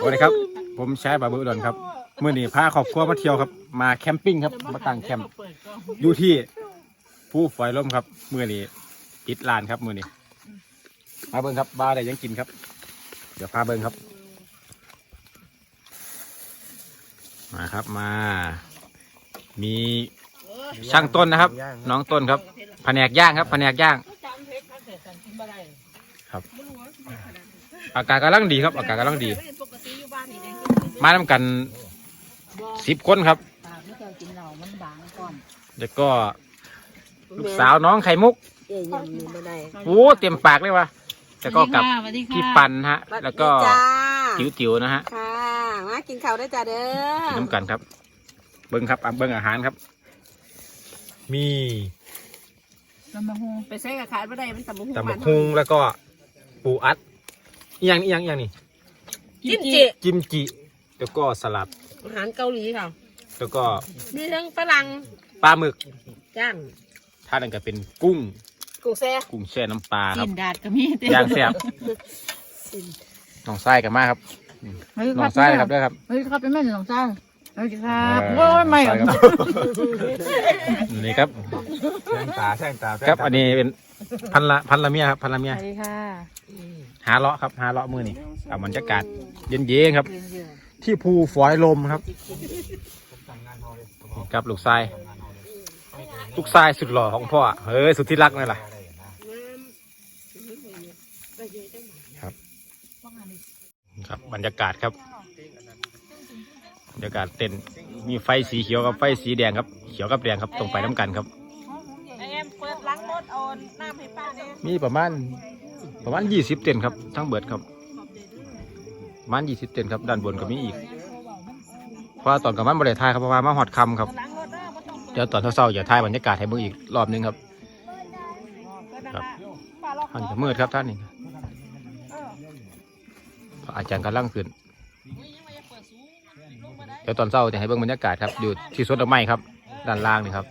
สวัสดีครับ ผมชายบาเบอร์อุดรครับเมื่อนี้พาครอบครัวมาเที่ยวครับ มาแคมปิ้งครับ มาตั้งแคมป์อยู่ที่ผู้ฝอยลมครับเมื่อนี้ปิดลานครับเมื่อนี้ มาเบิ้งครับบ้าร์ได้ยังกินครับ เดี๋ยวพาเบิ้งครับ มาครับมา มีช่างต้นนะครับ น้องต้นครับแผนกย่างครับแผนกย่างครับ อากาศกำลังดีครับ อากาศกำลังดี มาทำกันสิบคนครับ ปากไม่เจ้ากินเหล้ามันบางก่อนแล้วก็ลูกสาวน้องไข่มุกเอ้ยยังมีไม่ได้โอ้เต็มปากเลยวะแล้วก็กับสวัสดีค่ะพี่ปันฮะ แล้วก็จ้าจิ๋วๆนะฮะค่ะ มากินข้าวได้วยจ้าเด้กินอน้ำกันครับ เบิ้งครับอะเบิ้งอาหารครับ มีลำบากฮูไปใช้กับขาดไม่ได้มันตำบักหุ่งตำบักหุ่งแล้วก็ปูอัดอหย่างอหย่างอหย่างนี่ จิ้มจิจิมจิ แล้วก็สลัด อาหารเกาหลีค่ะ แล้วก็มีทั้งฝรั่งปลาหมึกจ้างท่านั่นก็เป็นกุ้ง กุ้งแซ่กุ้งแช่น้ำปลาคกิรับนดาดก็มีเต็มย่างแซ่บน้องไส้กันมากครับเฮ้ยน้องไส้ครับด้วยครับ เฮ้ยครับเป็นแม่หลวงจ้าเฮ้ยครับเออโอ้ยไม่ใช่อะครับนี่ครับแช่งตาแช่งตาแช่งครับตาอันนี้เป็นพันละพันละเมียครับพันละเมีสยวัสดีค่ะหาเลาะครับหาเลาะมือนี่เอาบรรยากาศเย็นๆครับเรียนเยอะ ที่ภูฝอยลมครับกับลูกทราย ลูกทรายสุดหล่อของพ่อเฮ้ยสุดที่รักนี่แหละครับ ครับ บรรยากาศครับ บรรยากาศเต็นท์มีไฟสีเขียวกับไฟสีแดงครับ เขียวกับแดงครับ ตรงไปน้ำกันครับไอเอ็มเปิดล้างรถเอาน้ำให้ป้าเนี่ยมีประมาณประมาณยี่สิบเต็นท์ครับ ทั้งเบิดครับประ มาณยี่สิบเต็นท์ครับด้านบนก็มีอีกเพราะว่าตอนกลางวันบริทายครับเพราะว่ามาหอดคำครับล้างรถเด้อบ่ต้องเดี๋ยวตอนเช้าๆอย่าถ่ายบรรยากาศให้เบิ่งอีกรอบหนึงครับครับป้าล็อกท่านจะมืดครับท่านนี่พระอาจารย์กำลังขึ้นเดี๋ยวตอนเช้าจะให้เบิ่งบรรยากาศครับอยู่ที่สวนดอกไม้ครับ ด้านล่างนี่ครับ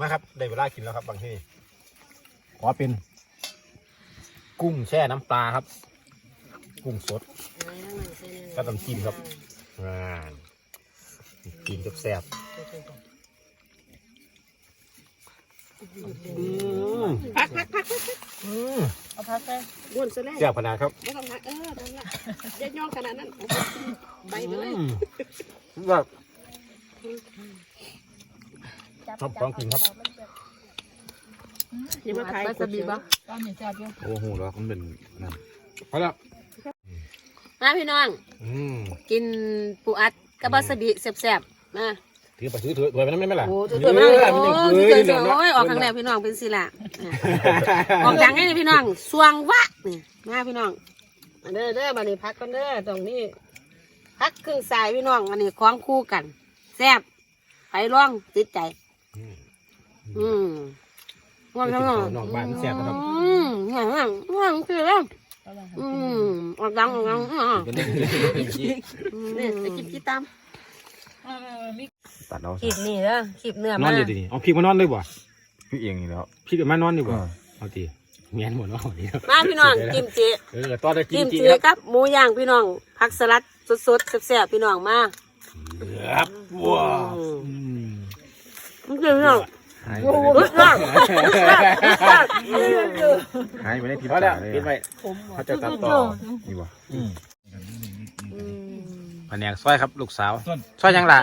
มาครับได้เวลากินแล้วครับบางที่ขอเป็น กุ้งแช่น้ำปลาครับ กุ้งสดก็ต้องกินครับอ่ากินแซ่บๆอืมพักพักพักอืมเอาพักไปบ้วนซะแล้วแซ่บขนาดครับไม่ต้องพักเออนั่นแหละอย่าย่องขนาดนั้นเอาใบไปเลยอืมแบบชอบต้องกินครับอย่ามาถ่ายไปกสดบีเยบ่อะตอนนี้จับอยู่โอ้โหแล้วมันเป็นนั่นพอแล้ว มาพี่น้อง อืมกินปูอัดกับบาสบิแซ่บๆมาถือไปซื้อถือถวยไปนั่นไม่ไหมล่ะโอ้ถือตัวมาโอ้ถือตัวเสือโอ้ยออกข้างแรกพี่น้องเป็นสิละออกดังให้พี่น้องสวงวะนี่มาพี่น้องมาเด้อเด้อบันนี้พักกันเด้อตรงนี้พักครึ่งสายพี่น้องอันนี้คล้องคู่กันแซ่บไปร่องติดใจ อืมง่วงทั้งนองนอกบ้านแซ่บนะครับอืมง่วงง่วงง่วงคือแล้วอืมออก ดังออกดังอ่าเป็นเด็กนี่ไปกินกินตามตัดเอาขีบนี่เด้อขีบเนื้อนอมานเลยดิเอาพี่มานอนเลยบ่พี่เองอีกแล้วพี่กับมานอนดีบ่เออเอาตีเมียนหมดแล้วนี่มาพี่น้องกิมจิเออตอนจะกิกินมจีจิครับกับหมูย่างพี่น้องผักสลัดสดๆแซ่บๆพี่น้องมาครับว้าวมันคือพี่น้องหายโอ้ไปโหเลยรสชาติหายไปได้พิพอษแล้วเลยปิดไปเขาจะตัดต่อนี่บ่แผนกซอยครับลูกสาวซอยยังล่ะ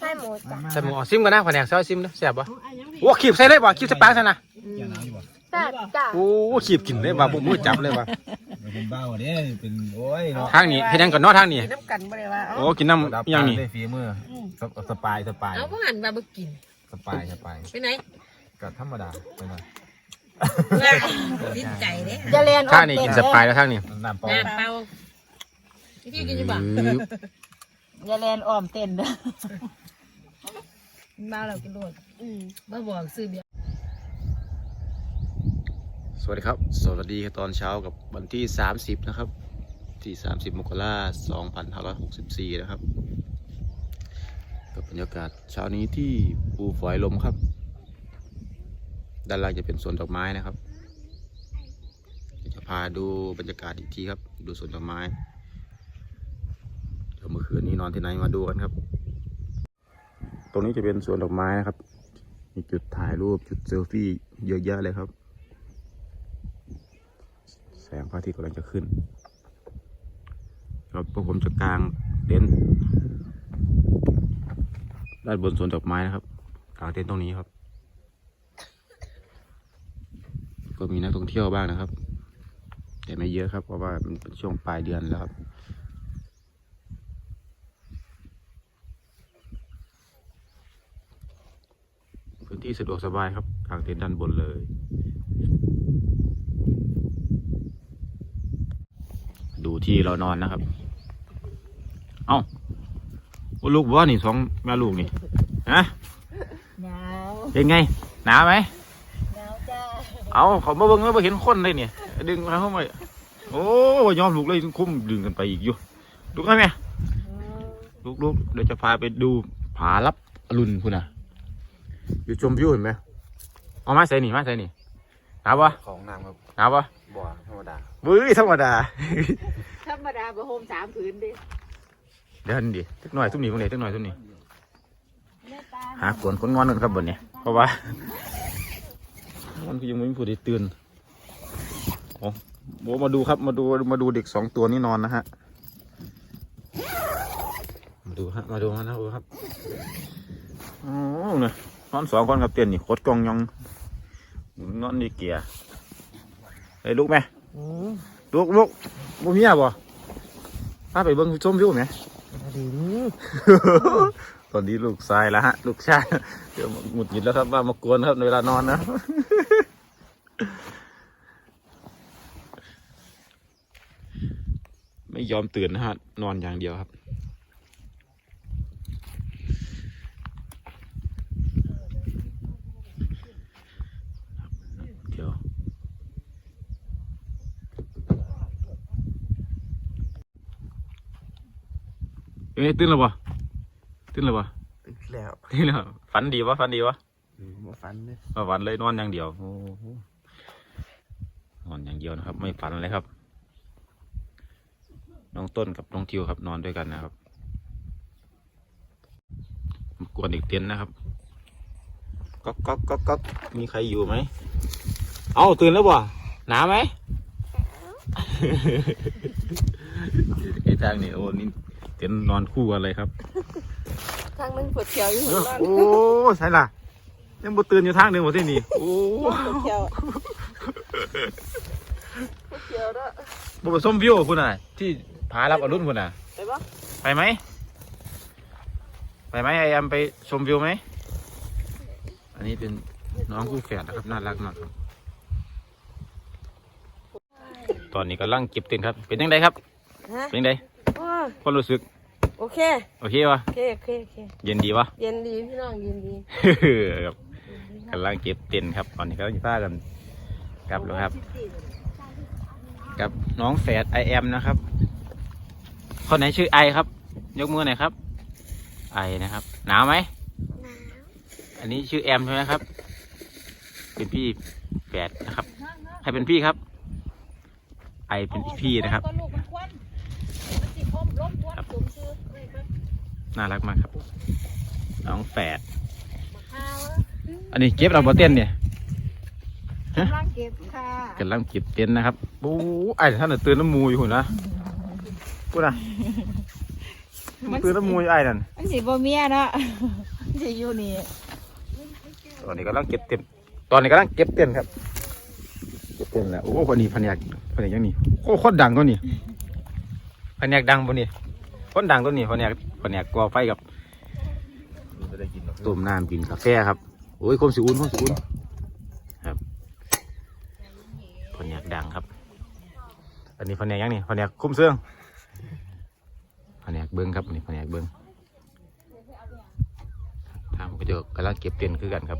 ใช่หมูจ้ะใส่หมูเอาซิมกันนะแผนกซอยซิมนะแซ่บปะโอ้ขีบใส่เลยบ่ขีบใส่ปากซะนะจ้าจ้าโอ้ขีบกินเลยว่ะบุมือจับเลยว่ะเป็นเบ้าเนี่ยเป็นโอ้ยเนาะทางนี้เฮ็ดหยังก่อนเนาะทางนี้น้ำกันบ่ได้ว่าโอ้กินน้ำดับอิหยังนี่ได้ฝีมือสปสปายสปายเอาพวกหันมาบ่กิน สปายสปายไปไหนก็ธรรมดาไปหน่อยดิ้นใจเด้จะเรียนทางนี้กินสปายแล้วทางนี้น้ำเปล่าน้ำเปล่าพี่กินอยู่บ่อื้ออย่าเรียนอ้อมเต้นเด้อมาแล้วกินโดดอืมบ่บอกซื้อเบียร์สวัสดีครับ สวัสดีตอนเช้ากับวันที่ 30 นะครับ ที่ 30 มกราคม2564 นะครับ กับบรรยากาศเช้านี้ที่ภูฝอยลมครับ ด้านล่างจะเป็นสวนดอกไม้นะครับจะพาดูบรรยากาศอีกทีครับ ดูสวนดอกไม้เดี๋ยวเมื่อคืนนี้นอนที่ไหนมาดูกันครับ ตรงนี้จะเป็นสวนดอกไม้นะครับ มีจุดถ่ายรูปจุดเซลฟี่เยอะแยะเลยครับ แสงพระอาทิตย์กำลังจะขึ้นครับพวกผมจะกางเต็นท์ ด้านบนสวนดอกไม้นะครับกางเต็นท์ตรงนี้ครับ ก็มีนักท่องเที่ยวบ้างนะครับ แต่ไม่เยอะครับเพราะว่ามันเป็นช่วงปลายเดือนแล้วครับพื้นที่สะดวกสบายครับกางเต็นท์ด้านบนเลยดูที่เรานอนนะครับ เอ้า ว่าลูกว่านี่สองแม่ลูกนี่ฮะหนาวเป็นไงหนาวไหมหนาวจ้าเอาเขามาเบิ่งแล้วมาเห็นคนเลยเนี่ยดึงมาเข้ามาโอ้ยอมลูกเลยคุ้มดึงกันไปอีกอยู่ลูกได้ไหมลูกลูกเดี๋ยวจะพาไปดูผาลับอรุณคุณน่ะ อยู่ชมวิวเห็นไหมเอามาใส่นี่มาใส่นี่หนาวปะของน้ำครับหนาวปะบ่อธรรมดาเว้ยธรรมดา ธรรมดาบ่โฮมสามผืนดิ เดี๋ยวนี่ดิสักหน่อยทุกนี้พวกนี้สักหน่อยทุกนี้หากวนคนงอนกันครับบนนี้เพราะว่ามันก็ยังไม่มีผู้ใดตื่นโอ้โหมาดูครับมาดูมาดูเด็กสองตัวนี้นอนนะฮะมาดูฮะมาดูฮะนะดูครับโอ้เนี่ยนอนสองคนกับเตียนนี่โคตรกองยองนอนนี่เกียร์เฮ้ยลุกไหมลุกลุกบุเมียบ่พาไปเบิ่งชมวิวไหม ตอนนี้ลูกชายแล้วฮะ ลูกชายเดี๋ยวหงุดหงิดแล้วครับว่ามากวนครับในเวลานอนนะไม่ยอมตื่นนะฮะ นอนอย่างเดียวครับ เอ้ยตื่นแล้วปะตื่นแล้วปะแล้วตื่นแล้วฝันดีวะฝันดีวะมาฟันเลยมาฝันเลยนอนอย่างเดียวโอ้โหนอนอย่างเดียวนะครับ ไม่ฝันเลยครับ น้องต้นกับน้องทิวครับ นอนด้วยกันนะครับกวนอีกเตียนนะครับก๊อกก๊อกก๊อกก๊อกมีใครอยู่ไหม เอาตื่นแล้วบ่หนาไหมไอ้ทางนี่โอ้นี่เตียนนอนคู่กันเลยครับ ทางนึงปวดเขียวอยู่เอหัวอร้อนโอ้ใช่ล่ะ ยังบ่ตื่นอยู่ทางหนึ่งหมดที่นี่ โอ้ปวดเขียวปวดเขียวด้วยบ่ไปส้มวิวคุณน่ะ ที่ผารับอรุณคุณน่ะ ไปปะไปไหม ไปไหมไอแอมไปชมวิวไหม อันนี้เป็นน้องคู่แฝดนะครับน่ารักมากครับ ตอนนี้กำลังเก็บเต็นท์ครับ เป็นยังไงครับฮะเป็นยังไงโอ้ยความรู้สึก โอเค โอเควะโอเคโอเคโอเค เย็นดีวะ เย็นดีพี่น้องเย็นดีครับกำลังเก็บเต็นท์ครับ ตอนนี้ก็จะพากันกลับแล้วครับ กับน้องแฝดไอแอมนะครับ คนไหนชื่อไอครับ ยกมือหน่อยครับ ไอนะครับ หนาวไหมอันนี้ชื่อแอมใช่ไหมครับ เป็นพี่แฝดนะครับ ใครเป็นพี่ครับ ไอเป็นพี่นะครับก็ลูกมันควัน น่ารักมากครับ น้องแฝด ข้าวอันนี้เก็บเราบอเต้นเนี่ยกำลังเก็บค่ะกำลังเก็บเต็นท์นะครับโอ้ไอ้ท่านน่ะตื่นน้ำมูอยู่หุ่นนะกูนะมันตื่นน้ำมูอยู่ไอ้นั่น มันสิบ่เมียเนาะมันสิอยู่นี่ตอนนี้กำลังเก็บเต็นท์ตอนนี้กำลังเก็บเต็นท์ครับ เก็บเต็นท์แล้ว โอ้คนนี้แผนกแผนกยังนี่โอ้โคตรดังตัวนี้แผนกดังตัวนี้ คนดังตัวนี้แผนกแผนกก่อไฟกับจะได้กินหรอต้มน้ำกินกาแฟครับโอ้ยคมสิอุ่นคมสิอุ่นครับแผนกดังครับ อันนี้แผนกยังนี่แผนกคุ้มเสื่องแผนกเบิ้งครับอันนี้แผนกเบิ้งทางก็จะกำลังเก็บเต็นท์คือกันครับ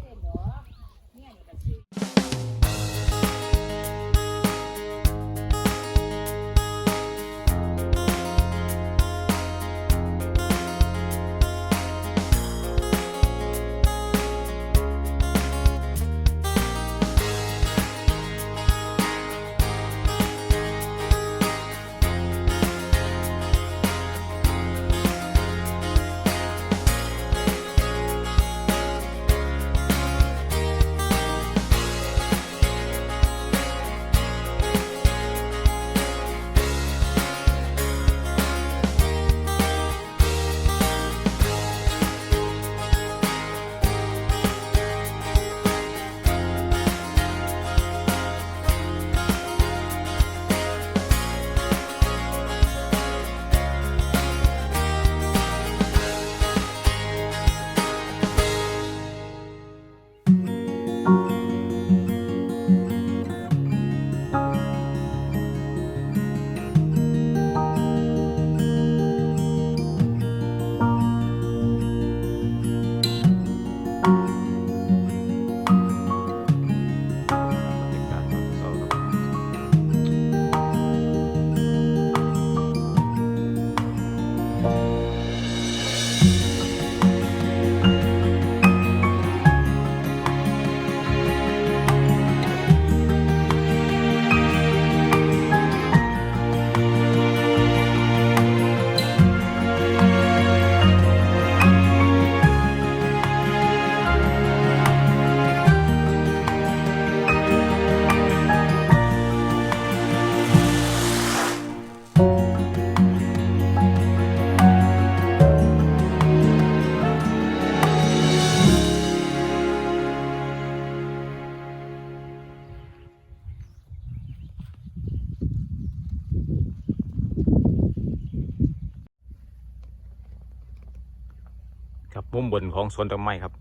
มุมบนของสวนดอกไม้ครับ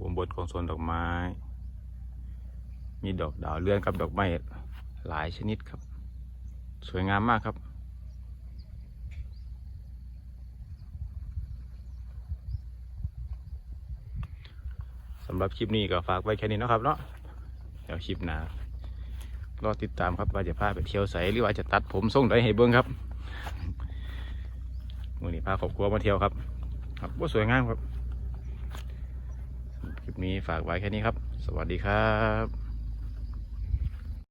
มุมบนของสวนดอกไม้ มีดอกดาวเรืองกับดอกไม้หลายชนิดครับ สวยงามมากครับ สำหรับคลิปนี้ก็ฝากไว้แค่นี้นะครับเนาะเดี๋ยวคลิปหน้ารอติดตามครับว่าจะพาไปเที่ยวใสหรือว่าจะตัดผมทรงใดให้เบิ้งครับมือนี้พาครอบครัวมาเที่ยวครับ ครับว่าสวยงามครับ นี้ฝากไว้แค่นี้ครับ สวัสดีครับ